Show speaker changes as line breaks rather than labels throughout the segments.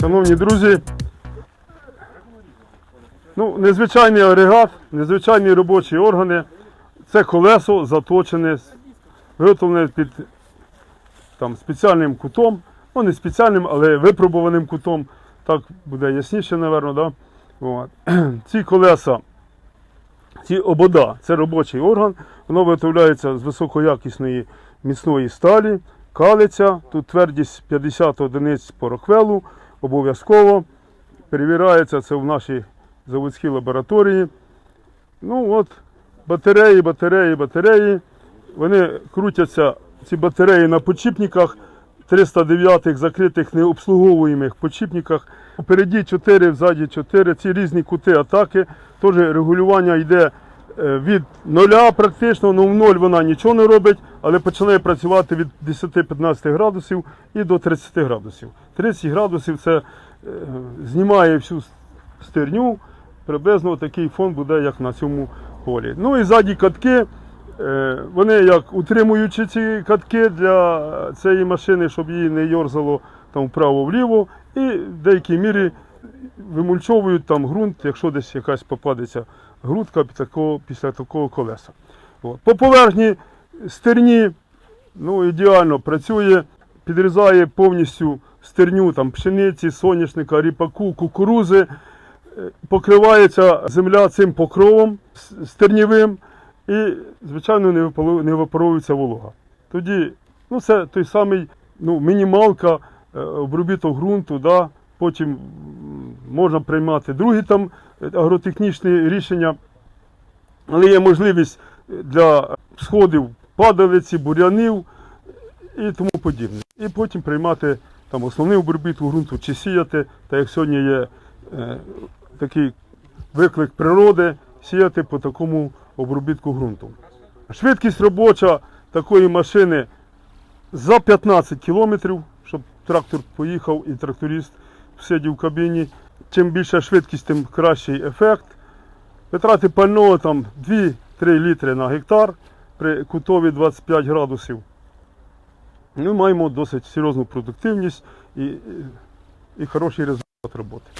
Шановні друзі, ну, незвичайний агрегат, незвичайні робочі органи. Це колесо заточене, виготовлене під там, спеціальним кутом. Ну, не спеціальним, але випробуваним кутом. Так буде ясніше, напевно. Да? Ці колеса, ці обода це робочий орган. Воно виготовляється з високоякісної міцної сталі, калиця. Тут твердість 50 одиниць по роквелу. Обов'язково перевіряється це в нашій заводській лабораторії. Ну от, батареї, батареї, батареї. Вони крутяться, ці батареї на подшипниках 309 закритих необслуговуємих подшипниках. Впереді 4, взаді 4. Це різні кути атаки. Теж регулювання йде від нуля практично, ну в ноль вона нічого не робить, але починає працювати від 10-15 градусів і до 30 градусів. 30 градусів це е, знімає всю стерню, приблизно такий фон буде, як на цьому полі. Ну і ззаді катки. Е, Вони як утримуючи ці катки для цієї машини, щоб її не йорзало там вправо-вліво, і в деякій мірі вимульчовують там ґрунт, якщо десь якась попадеться грудка такого, після такого колеса. От. По поверхні стерні ну, ідеально працює, підрізає повністю стерню там, пшениці, соняшника, ріпаку, кукурузи. Е, Покривається земля цим покровом с- стернєвим і, звичайно, не випаровується волога. Тоді ну, це той самий ну, мінімалка, е, обробіток ґрунту, да? потім можна приймати другі там агротехнічні рішення, але є можливість для сходів падалиці, бур'янів і тому подібне. І потім приймати там основний обробіток ґрунту чи сіяти, так як сьогодні є е, такий виклик природи, сіяти по такому обробітку ґрунту. Швидкість робоча такої машини за 15 кілометрів, щоб трактор поїхав і тракторист сидів в кабіні. Чим більша швидкість, тим кращий ефект. Витрати пального там 2-3 літри на гектар при кутові 25 градусів. Ми маємо досить серйозну продуктивність і, і, хороший результат роботи.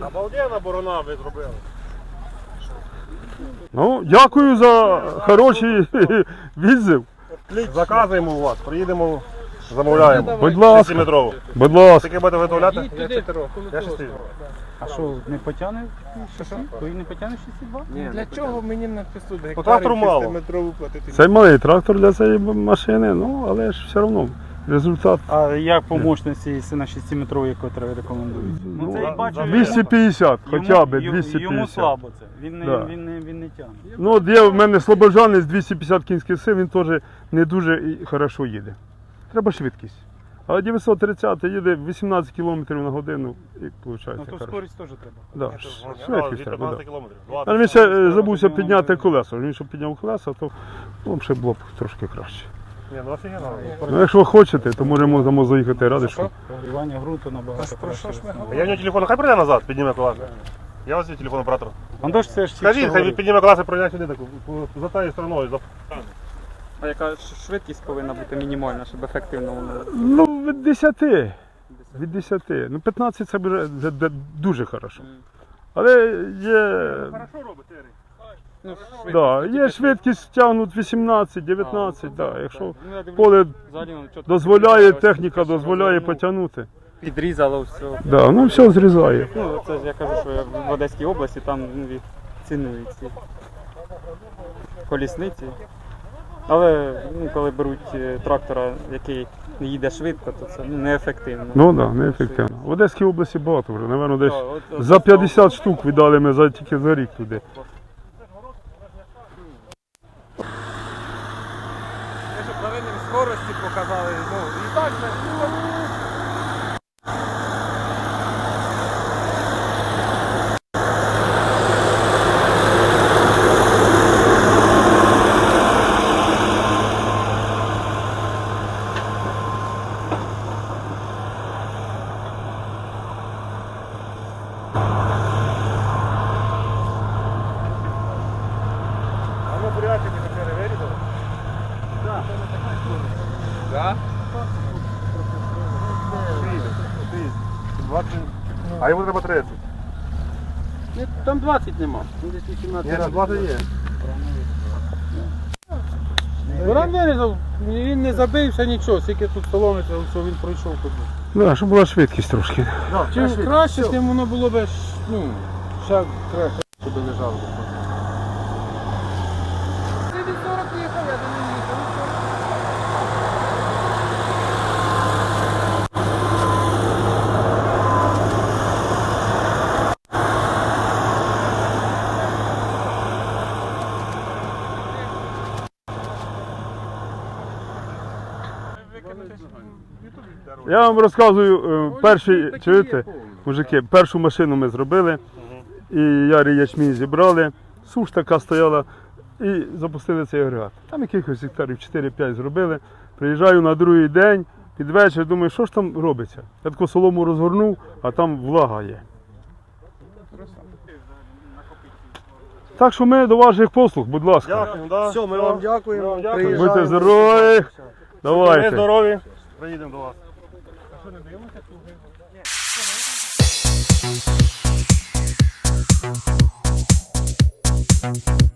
Обалденна борона ви зробили.
Ну, дякую за хороший відзив.
Заказуємо у вас, приїдемо, замовляємо.
Будь ласка,
10-метрову.
будь ласка.
Скільки будете виготовляти? Я 6
А що, не потягне? Що що? Той не потягне 6,2?
Для чого мені на 500 гектарів
трактору мало.
6-метрову платити?
Це малий трактор для цієї машини, ну але ж все одно результат.
А як по мощності на 6-метровій, яка рекомендується?
Ну,
це я бачу,
250,
йому-
хоча б
йому-
250.
Йому слабо це. Він не,
Да.
він не, він не тягне.
Ну, от є в мене слобожанець 250 кінських сил, він теж не дуже і хорошо їде. Треба швидкість. А 930 їде 18 км на годину і виходить.
Ну то скорість теж треба.
Да, швидкість треба. Да.
15 кілометрів.
Але він ще е, забувся підняти колесо. Він щоб підняв колесо, то ну, ще було б трошки краще.
Ні, ну офігенно.
Ну, якщо хочете, то можемо можемо заїхати радишку.
Прогрівання ґрунту набагато
Про що
краще.
ж ми
А Я в нього телефон, хай прийде назад, підніме класи. Я ось телефон оператора.
Антош, це ж ті,
Скажіть,
що
хай
говорять.
підніме класи, пройняти сюди таку, по- за тією стороною. за-
А яка ш- швидкість повинна бути мінімальна, щоб ефективно воно?
Ну, від 10. Від 10. Ну, 15 це вже, вже дуже хорошо. Але є,
Хорошо робить, Ерій.
Ну,
да, є швидкість тягнуть 18, 19, да, якщо
Ну,
поле дозволяє, техніка дозволяє потягнути.
Підрізало все.
Да, ну все зрізає.
Ну, це ж я кажу, що я в Одеській області там ну, цінують ці колісниці. Але ну, коли беруть е, трактора, який їде швидко, то це ну, неефективно.
Ну так, да, неефективно. В Одеській області багато вже, напевно, десь
Да, от- от
за 50 штук віддали ми за, тільки за рік туди.
Те, що правильним скорості показали, ну, і так же.
А ну бурячики тепер вирізали?
Да?
А йому треба 30.
Там 20 нема. Там десь 18.
Ні, на 20 є.
Буран вирізав, він не забився нічого, скільки тут соломиться, що він пройшов тут.
Да, щоб була швидкість трошки.
Чим краще, тим воно було б ну, ще краще, щоб лежало.
Ти від 40 їхав, я до не їхав.
Я вам розказую е, перший, чуєте, мужики, першу машину ми зробили, і ярі ячмінь зібрали, суш така стояла, і запустили цей агрегат. Там якихось гектарів 4-5 зробили. Приїжджаю на другий день, під вечір, думаю, що ж там робиться. Я таку солому розгорнув, а там влага є. Так що ми до ваших послуг, будь ласка.
Дякую, да.
Все, ми вам дякуємо.
Ми вам дякуємо.
Будьте здорові.
Ми
Давайте.
здорові. Приїдемо до вас.
Thank you.